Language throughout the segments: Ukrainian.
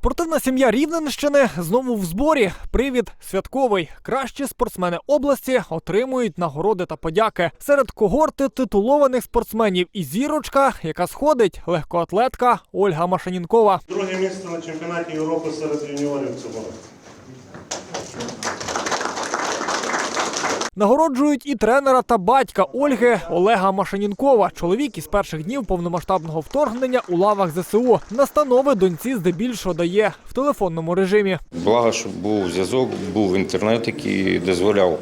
Спортивна сім'я Рівненщини знову в зборі. Привід святковий. Кращі спортсмени області отримують нагороди та подяки. Серед когорти титулованих спортсменів і зірочка, яка сходить легкоатлетка Ольга Машанінкова. Друге місце на чемпіонаті Європи серед юніорів цього року. Нагороджують і тренера та батька Ольги Олега Машанінкова. Чоловік із перших днів повномасштабного вторгнення у лавах ЗСУ. Настанови доньці здебільшого дає в телефонному режимі. Благо, щоб був зв'язок, був інтернет, який дозволяв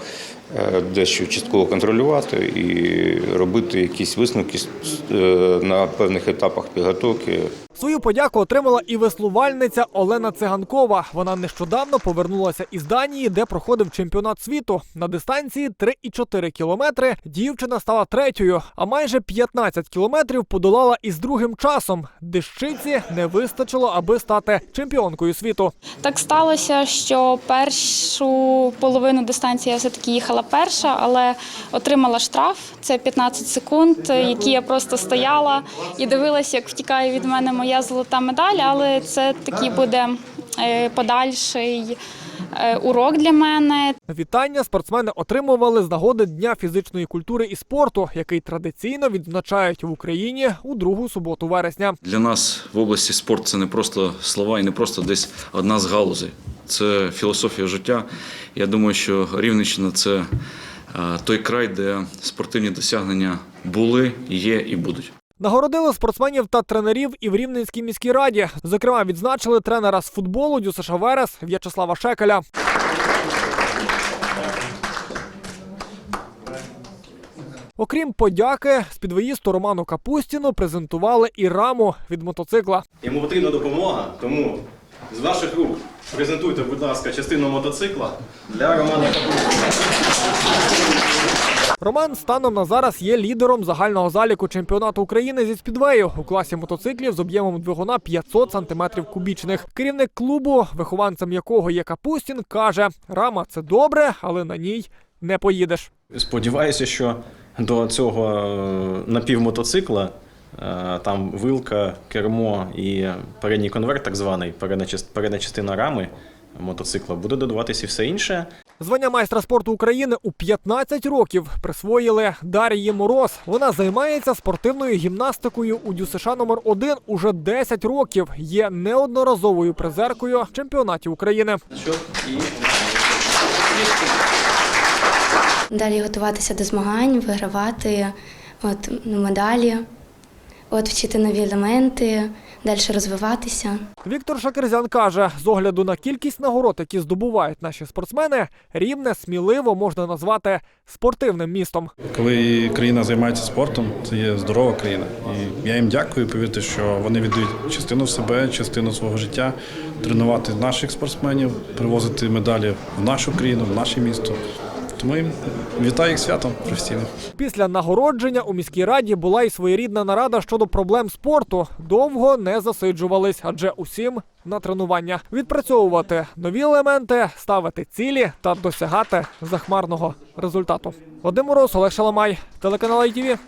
е, дещо частково контролювати і робити якісь висновки е, на певних етапах підготовки. Свою подяку отримала і веслувальниця Олена Циганкова. Вона нещодавно повернулася із Данії, де проходив чемпіонат світу. На дистанції 3,4 кілометри дівчина стала третьою, а майже 15 кілометрів подолала із другим часом. Дещиці не вистачило, аби стати чемпіонкою світу. Так сталося, що першу половину дистанції я все-таки їхала перша, але отримала штраф. Це 15 секунд, які я просто стояла і дивилася, як втікає від мене моя золота медаль. Але це такий буде е, подальший е, урок для мене. Вітання спортсмени отримували з нагоди Дня фізичної культури і спорту, який традиційно відзначають в Україні у другу суботу вересня. Для нас в області спорт це не просто слова і не просто десь одна з галузей. Це філософія життя. Я думаю, що Рівненщина це е, той край, де спортивні досягнення були, є і будуть. Нагородили спортсменів та тренерів і в Рівненській міській раді. Зокрема, відзначили тренера з футболу Дюсиша Верес В'ячеслава Шекеля. Окрім подяки, з підвоїсту Роману Капустіну презентували і раму від мотоцикла. Йому потрібна допомога, тому з ваших рук презентуйте, будь ласка, частину мотоцикла для Романа Капустіна. Роман станом на зараз є лідером загального заліку чемпіонату України зі спідвею у класі мотоциклів з об'ємом двигуна 500 см кубічних. Керівник клубу, вихованцем якого є Капустін, каже: рама це добре, але на ній не поїдеш. Сподіваюся, що до цього е, напівмотоцикла е, там вилка, кермо і передній конверт, так званий, передня частина рами мотоцикла, буде додаватися і все інше. Звання майстра спорту України у 15 років присвоїли Дар'ї Мороз. Вона займається спортивною гімнастикою у ДЮСШ номер 1 уже 10 років. Є неодноразовою призеркою чемпіонатів України. Далі готуватися до змагань, вигравати от, ну, медалі, от, вчити нові елементи, далі розвиватися. Віктор Шакерзян каже, з огляду на кількість нагород, які здобувають наші спортсмени, рівне сміливо можна назвати спортивним містом. Коли країна займається спортом, це є здорова країна. І я їм дякую, повірте, що вони віддають частину себе, частину свого життя, тренувати наших спортсменів, привозити медалі в нашу країну, в наше місто. Тому їм вітаю їх святом професійно. Після нагородження у міській раді була й своєрідна нарада щодо проблем спорту. Довго не засиджувались, адже усім на тренування відпрацьовувати нові елементи, ставити цілі та досягати захмарного результату. Вадим Мороз, Олег Шаламай, телеканал ITV.